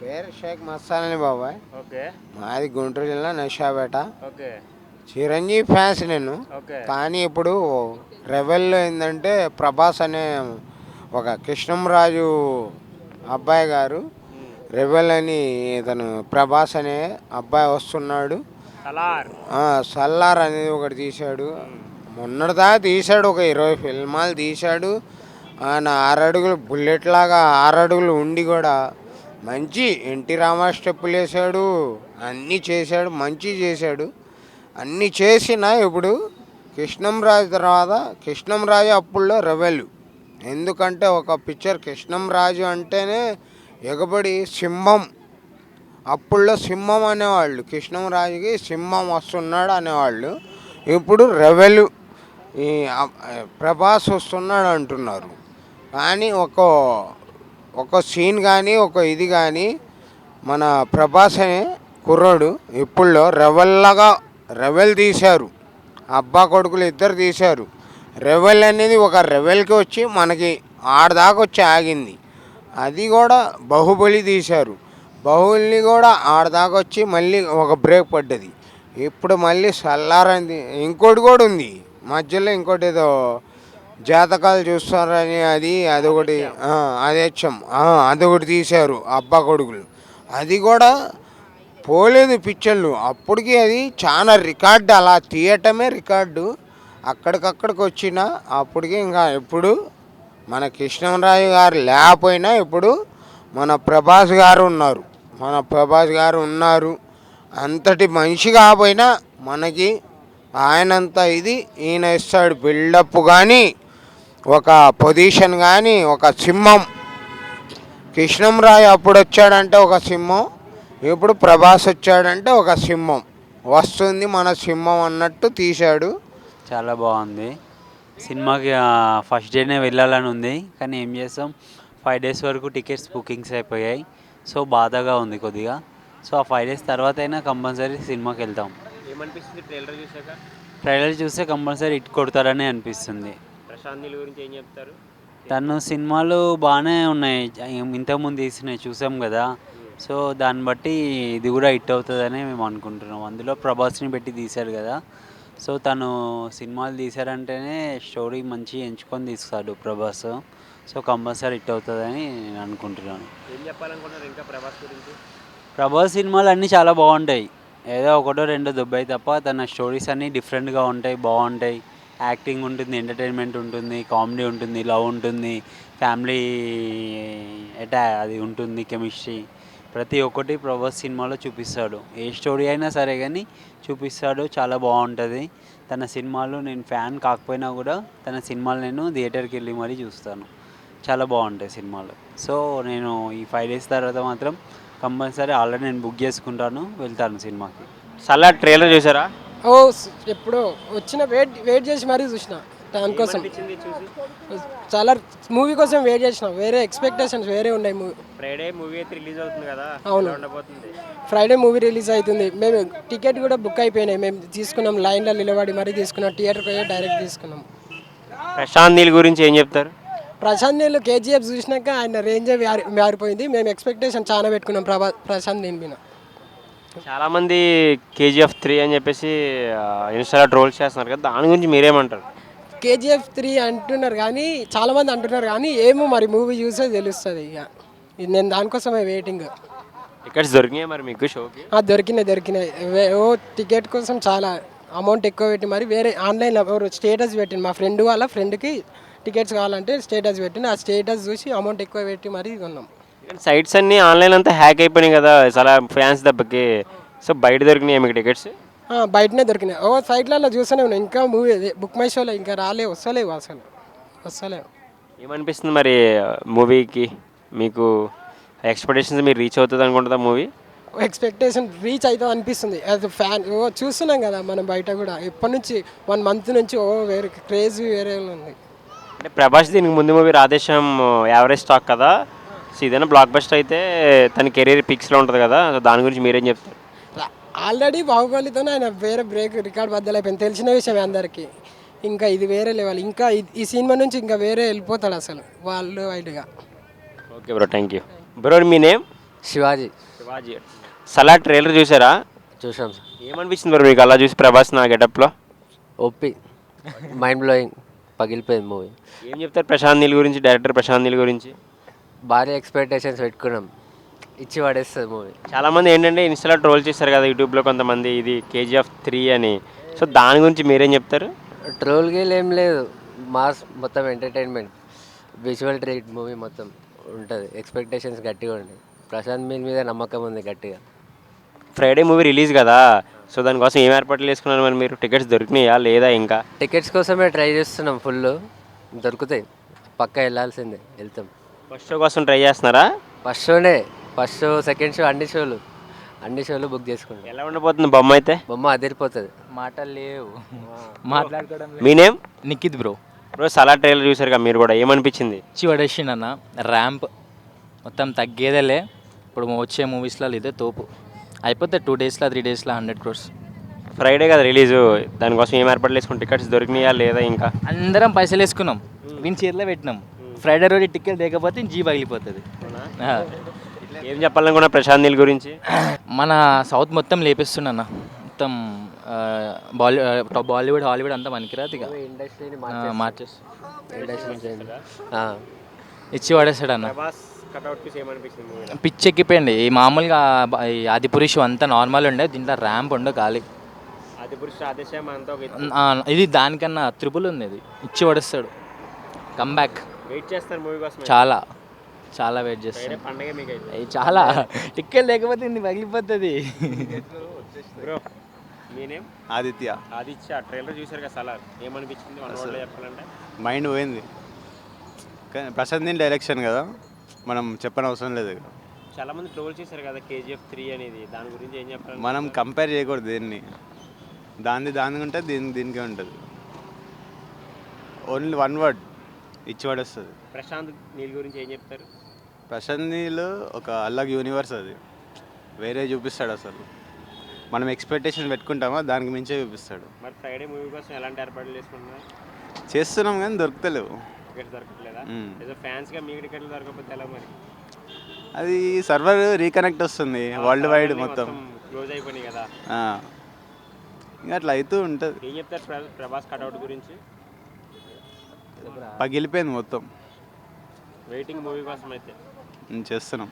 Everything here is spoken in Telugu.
పేరు షేక్ మస్తానని బాబాయ్. ఓకే. మాది గుంటూరు జిల్లా నషాపేట. ఓకే. చిరంజీవి ఫ్యాన్స్ నేను. కానీ ఇప్పుడు రెవెల్లో ఏంటంటే ప్రభాస్ అనే ఒక కృష్ణంరాజు అబ్బాయి గారు రెబెల్ అని ఇతను ప్రభాస్ అనే అబ్బాయి వస్తున్నాడు. సల్లార్ అనేది ఒకటి తీశాడు. మొన్నటిదా తీశాడు ఒక ఇరవై ఫిల్మాలు తీశాడు. ఆయన ఆరు అడుగులు బుల్లెట్ లాగా ఆరు అడుగులు ఉండి కూడా మంచి ఎన్టీ రామా స్టెప్పులు వేసాడు అన్నీ చేశాడు మంచి చేశాడు. అన్నీ చేసిన ఇప్పుడు కృష్ణంరాజు తర్వాత కృష్ణంరాజు అప్పుల్లో రెవెల్ ఎందుకంటే ఒక పిక్చర్ కృష్ణంరాజు అంటేనే ఎగబడి సింహం. అప్పుల్లో సింహం అనేవాళ్ళు కృష్ణంరాజుకి సింహం వస్తున్నాడు అనేవాళ్ళు. ఇప్పుడు రెవెలు ఈ ప్రభాస్ వస్తున్నాడు అంటున్నారు. కానీ ఒక ఒక సీన్ కానీ ఒక ఇది కానీ మన ప్రభాస్ అనే కుర్రోడు ఇప్పుడులో రెవెల్లాగా రెవెల్ తీశారు. అబ్బా కొడుకులు ఇద్దరు తీశారు. రెవెల్ అనేది ఒక రెవెల్కి వచ్చి మనకి ఆడదాకా వచ్చి ఆగింది. అది కూడా బాహుబలి తీశారు. బాహుబలిని కూడా ఆడదాకా వచ్చి మళ్ళీ ఒక బ్రేక్ పడ్డది. ఇప్పుడు మళ్ళీ సల్లారంది ఇంకోటి కూడా ఉంది. మధ్యలో ఇంకోటి ఏదో జాతకాలు చూస్తారని అది అదొకటి అదేచ్చం అదొకటి తీశారు అబ్బా కొడుకులు. అది కూడా పోలేదు పిక్చర్లు అప్పటికి అది చాలా రికార్డు అలా తీయటమే రికార్డు. అక్కడికక్కడికి వచ్చిన అప్పటికి ఇంకా ఎప్పుడు మన కృష్ణరాజు గారు లేకపోయినా ఇప్పుడు మన ప్రభాస్ గారు ఉన్నారు. మన ప్రభాస్ గారు ఉన్నారు. అంతటి మనిషి కాకపోయినా మనకి ఆయనంత ఇది ఈయన ఇస్తాడు బిల్డప్ కానీ ఒక పొజిషన్ కానీ ఒక సింహం. కృష్ణంరాయ్ అప్పుడు వచ్చాడంటే ఒక సింహం ఇప్పుడు ప్రభాస్ వచ్చాడంటే ఒక సింహం. వస్తుంది మన సింహం అన్నట్టు తీశాడు. చాలా బాగుంది. సినిమాకి ఫస్ట్ డేనే వెళ్ళాలని ఉంది. కానీ ఏం చేస్తాం ఫైవ్ డేస్ వరకు టికెట్స్ బుకింగ్స్ అయిపోయాయి. సో బాధగా ఉంది కొద్దిగా. సో ఆ ఫైవ్ డేస్ తర్వాత అయినా కంపల్సరీ సినిమాకి వెళ్తాం. ఏమనిపిస్తుంది ట్రైలర్ చూసాక ట్రైలర్ చూస్తే కంపల్సరీ ఇట్ కొడతారని అనిపిస్తుంది. ప్రశాంత్ నీల్ గురించి ఏం చెప్తారు? తను సినిమాలు బాగానే ఉన్నాయి. ఇంతకుముందు తీసినాయి చూసాం కదా. సో దాన్ని బట్టి ఇది కూడా హిట్ అవుతుందని మేము అనుకుంటున్నాం. అందులో ప్రభాస్ని పెట్టి తీశాడు కదా. సో తను సినిమాలు తీశారంటేనే స్టోరీ మంచి ఎంచుకొని తీస్తాడు ప్రభాస్. సో కంపల్సరీ హిట్ అవుతుందని నేను అనుకుంటున్నాను. ఏం చెప్పాలనుకుంటున్నారు ఇంకా ప్రభాస్ గురించి? ప్రభాస్ సినిమాలు అన్నీ చాలా బాగుంటాయి. ఏదో ఒకటో రెండో దుబ్బాయి తప్ప తన స్టోరీస్ అన్నీ డిఫరెంట్గా ఉంటాయి బాగుంటాయి. యాక్టింగ్ ఉంటుంది ఎంటర్టైన్మెంట్ ఉంటుంది కామెడీ ఉంటుంది లవ్ ఉంటుంది ఫ్యామిలీ ఎటా అది ఉంటుంది కెమిస్ట్రీ. ప్రతి ఒక్కటి ప్రభాస్ సినిమాలో చూపిస్తాడు. ఏ స్టోరీ అయినా సరే కానీ చూపిస్తాడు చాలా బాగుంటుంది. తన సినిమాలు నేను ఫ్యాన్ కాకపోయినా కూడా తన సినిమాలు నేను థియేటర్కి వెళ్ళి మరీ చూస్తాను. చాలా బాగుంటాయి సినిమాలు. సో నేను ఈ ఫైవ్ డేస్ తర్వాత మాత్రం కంపల్సరీ ఆల్రెడీ నేను బుక్ చేసుకుంటాను వెళ్తాను సినిమాకి. సలా ట్రైలర్ చూసారా? ఓ ఎప్పుడో వచ్చిన వెయిట్ వెయిట్ చేసి మరీ చూసిన దానికోసం. చాలా మూవీ కోసం వెయిట్ చేసిన. వేరే ఎక్స్పెక్టేషన్స్ వేరే ఉన్నాయి మూవీ ఫ్రైడే మూవీ అయితే రిలీజ్ అవుతుంది కదా అవును. ఫ్రైడే మూవీ రిలీజ్ అవుతుంది. మేము టికెట్ కూడా బుక్ అయిపోయినాయి. మేము తీసుకున్నాం లైన్లో నిలబడి మరీ తీసుకున్నాం థియేటర్కి పోయి డైరెక్ట్ తీసుకున్నాం. ప్రశాంత్ నీల్ గురించి ఏం చెప్తారు? ప్రశాంత్ నీళ్ళు కేజీఎఫ్ చూసినాక ఆయన రేంజే మారి మారిపోయింది మేము ఎక్స్పెక్టేషన్ చాలా పెట్టుకున్నాం ప్రభా ప్రశాంత్ నీల్ మీద. చాలా మంది కేజీఎఫ్ త్రీ అని చెప్పేసి ఇన్స్టాలో ట్రోల్ చేస్తున్నారు కదా దాని గురించి మీరేమంటారు? కేజీఎఫ్ త్రీ అంటున్నారు కానీ చాలా మంది అంటున్నారు కానీ ఏమో మరి మూవీ చూసే తెలుస్తుంది ఇక. నేను దానికోసమే వెయిటింగ్ టికెట్స్ దొరికినాయి మరి మీకు షోకి? దొరికినాయి దొరికినాయి. ఓ టికెట్ కోసం చాలా అమౌంట్ ఎక్కువ పెట్టి మరి వేరే ఆన్లైన్లో ఎవరు స్టేటస్ పెట్టింది మా ఫ్రెండ్ వాళ్ళ ఫ్రెండ్కి టికెట్స్ కావాలంటే స్టేటస్ పెట్టింది ఆ స్టేటస్ చూసి అమౌంట్ ఎక్కువ పెట్టి మరీ కొన్నాం. సైట్స్ అన్ని ఆన్లైన్ అంతా హ్యాక్ అయిపోయినాయి కదా చాలా ఫ్యాన్స్ దెబ్బకి. సో బయట దొరికినాయి మీకు టికెట్స్ బయటనే దొరికినాయి. ఓ సైట్లలో చూస్తూనే ఉన్నాయి ఇంకా మూవీ బుక్ మై షోలో ఇంకా రాలే వస్తలేవు అసలు. వస్తలేవు. ఏమనిపిస్తుంది మరి మూవీకి మీకు ఎక్స్పెక్టేషన్స్ మీరు రీచ్ అవుతుంది అనుకుంటుందా మూవీ ఎక్స్పెక్టేషన్ రీచ్ అవుతుంది అనిపిస్తుంది. యాజ్ ఫ్యాన్ ఓ చూస్తున్నాం కదా మనం బయట కూడా. ఎప్పటి నుంచి వన్ మంత్ నుంచి ఓ వేరే క్రేజ్ వేరే ఉంది. అంటే ప్రభాస్ దీనికి ముందు మూవీ రాధేశం యావరేజ్ స్టాక్ కదా? సో ఏదైనా బ్లాక్ బస్టర్ అయితే తన కెరీర్ పిక్స్లో ఉంటుంది కదా సో దాని గురించి మీరేం చెప్తారు? ఆల్రెడీ బాహుబలితో ఆయన వేరే బ్రేక్ రికార్డ్ బద్దలైపోయింది. తెలిసిన విషయమే అందరికీ. ఇంకా ఇది వేరే లెవెల్ ఇంకా ఈ సినిమా నుంచి ఇంకా వేరే వెళ్ళిపోతాడు అసలు వాళ్ళు వైడ్గా. Okay bro thank you bro me name Shivaji. Shivaji. Salaar trailer చూసారా? చూసాం సార్. ఏమనిపించింది మరి మీకు అలా చూసి ప్రభాస్ నా గెటప్లో ఒప్పి మైండ్ బ్లోయింగ్ పగిలిపోయింది మూవీ ఏం చెప్తారు ప్రశాంత్ నీల్ గురించి డైరెక్టర్ ప్రశాంత్ నీల్ గురించి? భారీ ఎక్స్పెక్టేషన్స్ పెట్టుకున్నాం. ఇచ్చి పడేస్తుంది మూవీ చాలామంది ఏంటంటే ఇన్స్టాలో ట్రోల్ చేస్తారు కదా యూట్యూబ్లో కొంతమంది ఇది కేజీఎఫ్ త్రీ అని. సో దాని గురించి మీరేం చెప్తారు? ట్రోల్ గేల్ ఏం లేదు. మాస్ మొత్తం ఎంటర్టైన్మెంట్ విజువల్ ట్రీట్ మూవీ మొత్తం ఉంటుంది. ఎక్స్పెక్టేషన్స్ గట్టిగా ఉంటాయి ప్రశాంత్ మీల్ మీద నమ్మకం ఉంది గట్టిగా. ఫ్రైడే మూవీ రిలీజ్ కదా. సో దానికోసం ఏం ఏర్పాట్లు చేసుకున్నారు మరి మీరు? టికెట్స్ దొరికినాయా? లేదా ఇంకా? టికెట్స్ కోసమే ట్రై చేస్తున్నాం ఫుల్ దొరుకుతాయి. పక్కా వెళ్ళాల్సిందే. వెళ్తాం. ఫస్ట్ షో కోసం ట్రై చేస్తున్నారా? ఫస్ట్ షోనే. ఫస్ట్ షో సెకండ్ షో అన్ని షోలు. అన్ని షోలు బుక్ చేసుకుంటాం ఎలా ఉండబోతుంది బొమ్మ అయితే? బొమ్మ అదిరిపోతుంది. మాటలు లేవు. మాట్లాడుకోవడం మీ name? Nikhit bro. Bro Salaar trailer చూసారు కదా మీరు కూడా. ఏమనిపించింది? ఇచ్చి పడేసిండు అన్న. ర్యాంప్ మొత్తం తగ్గేదేలే. ఇప్పుడు వచ్చే మూవీస్లో ఇదే తోపు. అయిపోతే టూ డేస్లో త్రీ డేస్లో హండ్రెడ్ క్రోర్స్. ఫ్రైడే కదా రిలీజ్. దానికోసం ఏం ఏర్పాట్లు చేసుకుని టికెట్స్ దొరికినాయా లేదా ఇంకా? అందరం పైసలు వేసుకున్నాం వీని చేతిలో పెట్టినాం. ఫ్రైడే రోజు టికెట్ లేకపోతే జీ పగిలిపోతుంది. ఏం చెప్పాలనుకున్నా ప్రశాంత్ నీల్ గురించి? మన సౌత్ మొత్తం లేపిస్తున్నా మొత్తం బాలీ బాలీవుడ్ హాలీవుడ్ అంతా మనకిరాదు ఇక. ఇండస్ట్రీని ఇచ్చి పడేస్తాడు అన్న. పిచ్చి ఎక్కిపోయింది ఈ మామూలుగా ఈ ఆదిపురుషు అంతా నార్మల్ ఉండే దీంట్లో ర్యాంప్ ఉండే ఖాళీ. ఆ, ఇది దానికన్నా త్రిపుల్ ఉంది ఇది. ఇచ్చి పడేస్తాడు. కమ్బ్యాక్ వెయిట్ చేస్తారు మూవీ కోసం చాలా చాలా వెయిట్ చేస్తాను పండగ మీకు అయితే చాలా టిక్కెట్ లేకపోతే ఇది పగిలిపోతుంది బ్రో మీ నేమ్? ఆదిత్య. ఆదిత్య ట్రైలర్ చూసారు కదా సలార్. ఏమనిపించింది? వన్ వర్డ్లో చెప్పాలంటే? మైండ్ పోయింది. కానీ ప్రశాంత్ నీల్ డైరెక్షన్ కదా. మనం చెప్పనవసరం లేదు ఇక. చాలా మంది ట్రోల్ చేశారు కదా కేజీఎఫ్ త్రీ అనేది. దాని గురించి ఏం చెప్పాలి మనం కంపేర్ చేయకూడదు దేన్ని. దాన్ని దానికి ఉంటుంది దీని దీనికే ఉంటుంది. Only one word. ఇచ్చి పడేస్తుంది ప్రశాంత్ నీల్ గురించి ఏం చెప్తారు? ప్రశాంత్ నీల్ ఒక అల్లగ్ యూనివర్స్ అది. వేరే చూపిస్తాడు అసలు. మనం ఎక్స్పెక్టేషన్ పెట్టుకుంటామా? దానికి మించే చూపిస్తాడు. మరి ఫ్రైడే మూవీ కోసం ఎలాంటి ఏర్పాట్లు చేసుకుంటున్నారు? చేస్తున్నాం కానీ దొరుకుతలేవు. టికెట్స్ దొరకట్లేదా. ఏదో ఫ్యాన్స్గా టికెట్లు దొరకకపోతే ఎలా మరి? అది సర్వర్ రీకనెక్ట్ వస్తుంది. వరల్డ్ వైడ్ మొత్తం. క్లోజ్ అయిపోయినాయి కదా. ఇంకా అట్లా అవుతూ ఉంటుంది. ఏం చెప్తారు ప్ర- ప్రభాస్ కట్అవుట్ గురించి? పగిలిపోయింది మొత్తం. వెయిటింగ్ మూవీ కోసం అయితే చేస్తున్నాం.